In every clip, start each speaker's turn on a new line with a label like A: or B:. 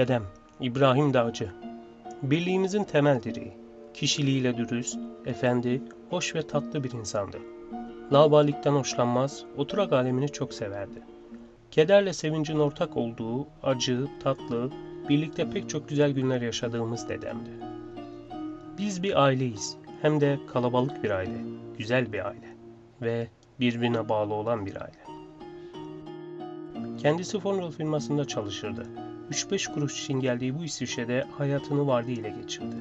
A: Dedem, İbrahim Dağcı. Birliğimizin temel direği. Kişiliğiyle dürüst, efendi, hoş ve tatlı bir insandı. Laubalilikten hoşlanmaz, oturak alemini çok severdi. Kederle sevincin ortak olduğu, acı, tatlı, birlikte pek çok güzel günler yaşadığımız dedemdi. Biz bir aileyiz, hem de kalabalık bir aile, güzel bir aile ve birbirine bağlı olan bir aile. Kendisi Fonrol firmasında çalışırdı. 3-5 kuruş için geldiği bu İsviçre'de hayatını vardı ile geçirdi.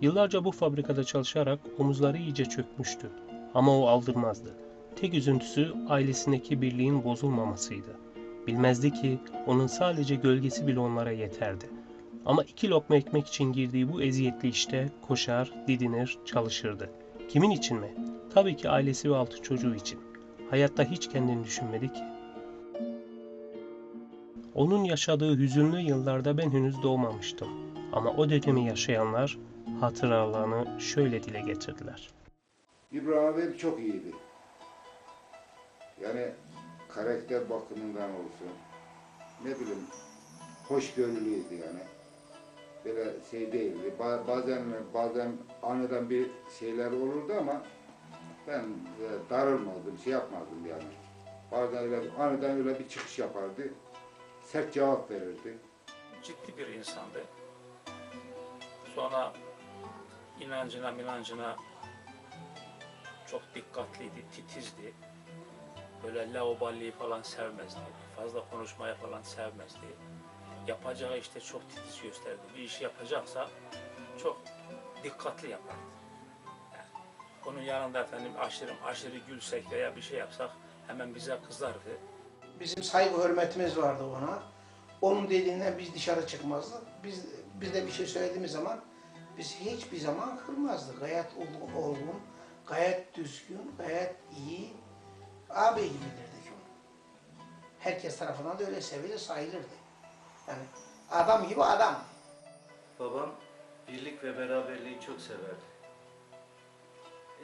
A: Yıllarca bu fabrikada çalışarak omuzları iyice çökmüştü. Ama o aldırmazdı. Tek üzüntüsü ailesindeki birliğin bozulmamasıydı. Bilmezdi ki onun sadece gölgesi bile onlara yeterdi. Ama iki lokma ekmek için girdiği bu eziyetli işte koşar, didinir, çalışırdı. Kimin için mi? Tabii ki ailesi ve altı çocuğu için. Hayatta hiç kendini düşünmedi ki. Onun yaşadığı hüzünlü yıllarda ben henüz doğmamıştım. Ama o dönemi yaşayanlar hatıralarını şöyle dile getirdiler.
B: İbrahim abi çok iyiydi. Yani karakter bakımından olsun. Ne bileyim hoşgörülüydü yani. Böyle şey değildi. Ba- bazen bazen aniden bir şeyler olurdu ama ben e, darılmadım, şey yapmadım yani. Bazen öyle aniden öyle bir çıkış yapardı. Sert cevap verirdi.
C: ciddi bir insandı. Sonra inancına minancına çok dikkatliydi, titizdi. Böyle lauballiği falan sevmezdi. Fazla konuşmaya falan sevmezdi. Yapacağı işte çok titiz gösterdi. Bir işi yapacaksa çok dikkatli yapardı. Yani onun yanında efendim aşırı aşırı gülsek veya bir şey yapsak hemen bize kızardı.
D: Bizim saygı hürmetimiz vardı ona. Onun dediğinden biz dışarı çıkmazdık. Biz biz de bir şey söylediğimiz zaman biz hiçbir zaman kırmazdık. Gayet olgun, gayet düzgün, gayet iyi abi gibi bilirdik onu. Herkes tarafından da öyle sevilir, sayılırdı. Yani adam gibi adam.
E: Babam birlik ve beraberliği çok severdi.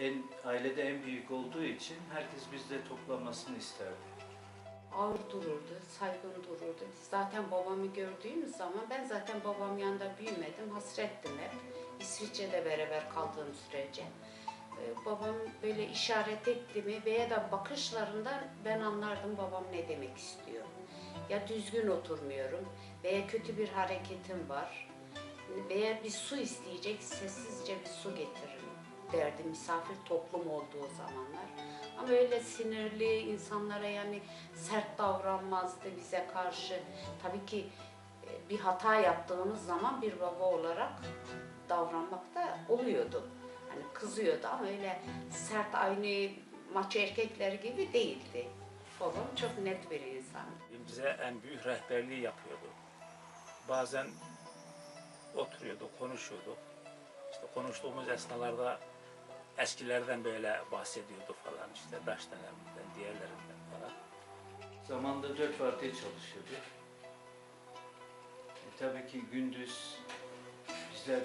E: En, ailede en büyük olduğu için herkes bizde toplanmasını isterdi.
F: Ağır dururdu, saygın dururdu. Zaten babamı gördüğümüz zaman ben zaten babam yanında büyümedim, hasrettim hep. İsviçre'de beraber kaldığım sürece. Ee, Babam böyle işaret etti mi veya da bakışlarından ben anlardım babam ne demek istiyor. Ya düzgün oturmuyorum veya kötü bir hareketim var veya bir su isteyecek sessizce bir su getiririm derdi misafir toplum olduğu zamanlar. Ama öyle sinirli insanlara yani sert davranmazdı bize karşı. Tabii ki e, bir hata yaptığımız zaman bir baba olarak davranmak da oluyordu. Hani kızıyordu ama öyle sert aynı maço erkekler gibi değildi. Babam çok net bir insan.
C: bize en büyük rehberliği yapıyordu. Bazen oturuyorduk, konuşuyorduk. İşte konuştuğumuz esnalarda eskilerden böyle bahsediyordu falan işte Daş döneminden, diğerlerinden falan.
E: Zamanda dört vardiya çalışıyordu. E, tabii ki gündüz bizler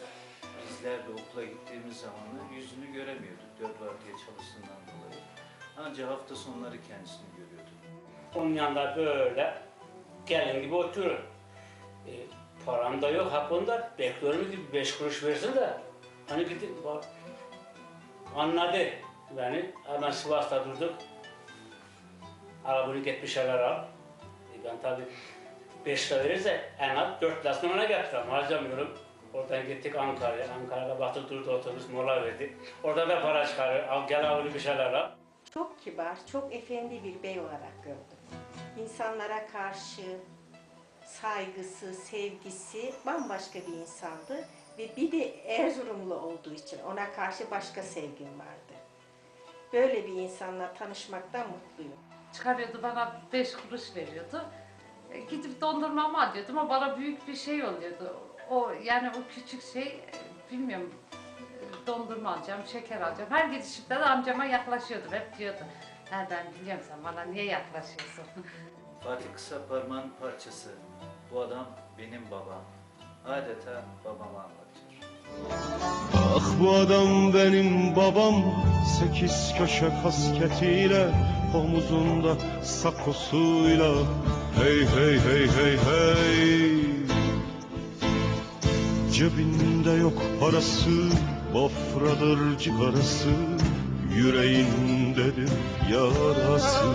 E: bizler de okula gittiğimiz zamanlar yüzünü göremiyorduk dört vardiya çalıştığından dolayı. Ancak hafta sonları kendisini görüyorduk.
G: Onun yanında böyle gelin gibi oturur. E, param da yok hakkında bekliyorum ki beş kuruş versin de hani gidip bak anladı beni hemen Sivas'ta durduk arabayı git bir şeyler al e, ben tabi beş lira verirse en az dört lirasını ona getiririm harcamıyorum Oradan gittik Ankara'ya. Ankara'da batı durdu otobüs mola verdi. Orada da para çıkarır. Al gel al bir şeyler al.
H: Çok kibar, çok efendi bir bey olarak gördüm. İnsanlara karşı saygısı, sevgisi bambaşka bir insandı. Ve bir de Erzurumlu olduğu için ona karşı başka sevgim vardı. Böyle bir insanla tanışmaktan mutluyum.
I: çıkarıyordu bana beş kuruş veriyordu. E, Gidip dondurmamı alıyordum ama bana büyük bir şey oluyordu. O yani o küçük şey e, bilmiyorum e, dondurma alacağım, şeker alacağım. Her gidişimde de amcama yaklaşıyordum. Hep diyordu. Ha ben biliyorum sen bana niye yaklaşıyorsun?
E: Fatih Kısa Parmağın parçası. Bu adam benim babam. Adeta babama anlatıyor.
J: Ah bu adam benim babam. Sekiz köşe kasketiyle Omuzunda sakosuyla. Hey hey hey hey hey. Cebinde yok parası Bafradır cigarası. Yüreğindedir yarası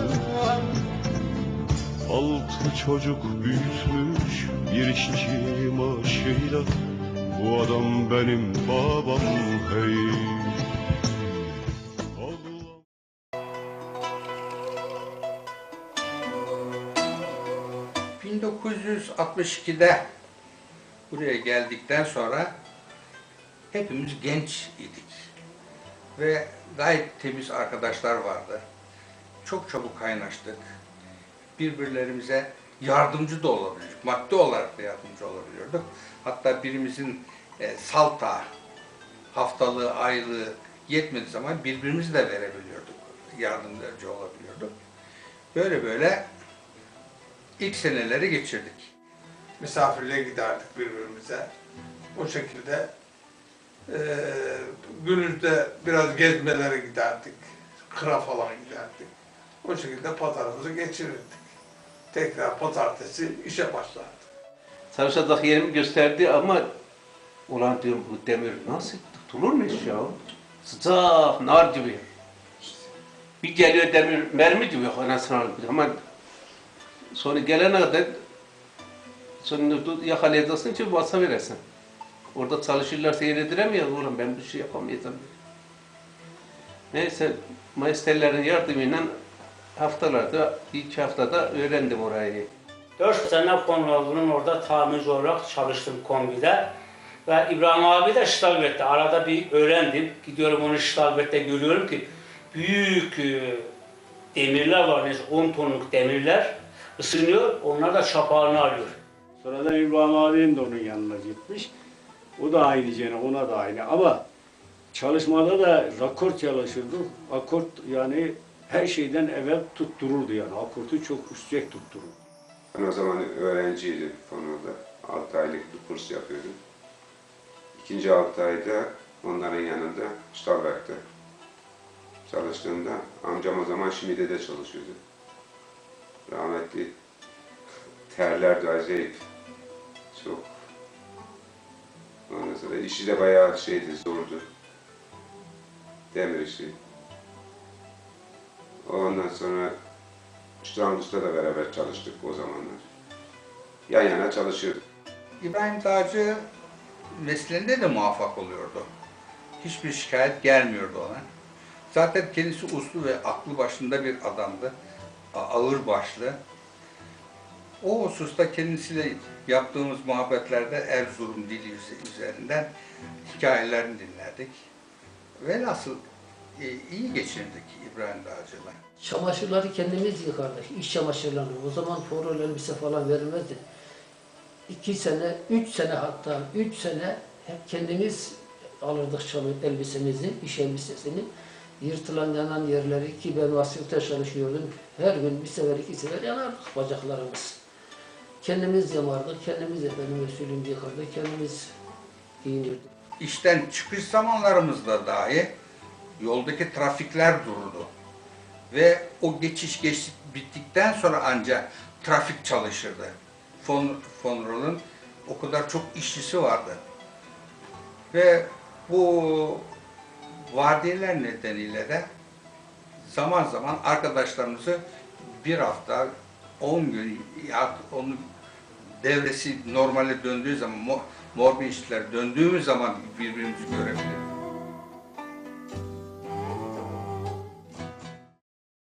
J: Altı çocuk büyütmüş bir işçi maaşıyla Bu adam benim babam hey Allah
K: 1962'de buraya geldikten sonra hepimiz genç idik. Ve gayet temiz arkadaşlar vardı. Çok çabuk kaynaştık. Birbirlerimize yardımcı da olabiliyorduk. Maddi olarak da yardımcı olabiliyorduk. Hatta birimizin e, salta, haftalığı, aylığı yetmediği zaman birbirimizi de verebiliyorduk. Yardımcı olabiliyorduk. Böyle böyle ilk seneleri geçirdik.
L: misafirliğe giderdik birbirimize. O şekilde eee günümüzde biraz gezmelere giderdik. Kıra falan giderdik. O şekilde pazarımızı geçirirdik. Tekrar pazartesi işe başlardık.
M: Çalışacak yerimi gösterdi ama ulan diyorum bu demir nasıl tutulurmuş ya? Sıcak, nar gibi. Bir geliyor demir mermi gibi anasını alıp ama sonra gelene kadar sonra yakalayacaksın ki basa veresin. Orada çalışırlar seyrediremiyor ulan ben bu şey yapamayacağım. Neyse maesterlerin yardımıyla haftalarda, iki haftada öğrendim orayı.
G: 4 sene Konralı'nın orada tamirci olarak çalıştım kombide. Ve İbrahim abi de Stalbert'te. Arada bir öğrendim. Gidiyorum onu Stalbert'te görüyorum ki büyük e, demirler var. Neyse 10 tonluk demirler ısınıyor. Onlar da çapağını alıyor.
N: Sonradan İbrahim abim de onun yanına gitmiş. O da aynı gene, ona da aynı. Ama çalışmada da rakor çalışırdı. Akort yani her şeyden evvel tuttururdu yani. Akortu çok yüksek tuttururdu.
O: Ben o zaman öğrenciydim Fono'da. 6 aylık bir kurs yapıyordum. İkinci 6 ayda onların yanında Stalberg'de çalıştığımda amcam o zaman Şimide'de çalışıyordu. Rahmetli terlerdi acayip. Çok. Ondan sonra işi de bayağı şeydi, zordu. Demir işi. Ondan sonra Strandus'ta da beraber çalıştık o zamanlar. Yan yana çalışıyorduk.
K: İbrahim Dağcı mesleğinde de muvaffak oluyordu. Hiçbir şikayet gelmiyordu ona. Zaten kendisi uslu ve aklı başında bir adamdı. Ağır başlı. O hususta kendisiyle yaptığımız muhabbetlerde Erzurum dili üze- üzerinden hikayelerini dinlerdik. Velhasıl iyi geçirdik İbrahim Dağcı'la.
P: Çamaşırları kendimiz yıkardık, iş çamaşırlarını. O zaman forol elbise falan verilmezdi. İki sene, üç sene hatta, üç sene hep kendimiz alırdık çalı elbisemizi, iş elbisesini. Yırtılan yanan yerleri ki ben vasıfta çalışıyordum. Her gün bir sefer iki sefer yanardık bacaklarımız. Kendimiz yamardık, kendimiz efendim usulüm yıkardık, kendimiz giyinirdik.
K: İşten çıkış zamanlarımızda dahi yoldaki trafikler dururdu. Ve o geçiş geçtik bittikten sonra ancak trafik çalışırdı. Fon, Fonrol'un o kadar çok işçisi vardı. Ve bu vardiyeler nedeniyle de zaman zaman arkadaşlarımızı bir hafta, 10 gün ya onun devresi normale döndüğü zaman, mo- morbin işler döndüğümüz zaman birbirimizi görebilirdik.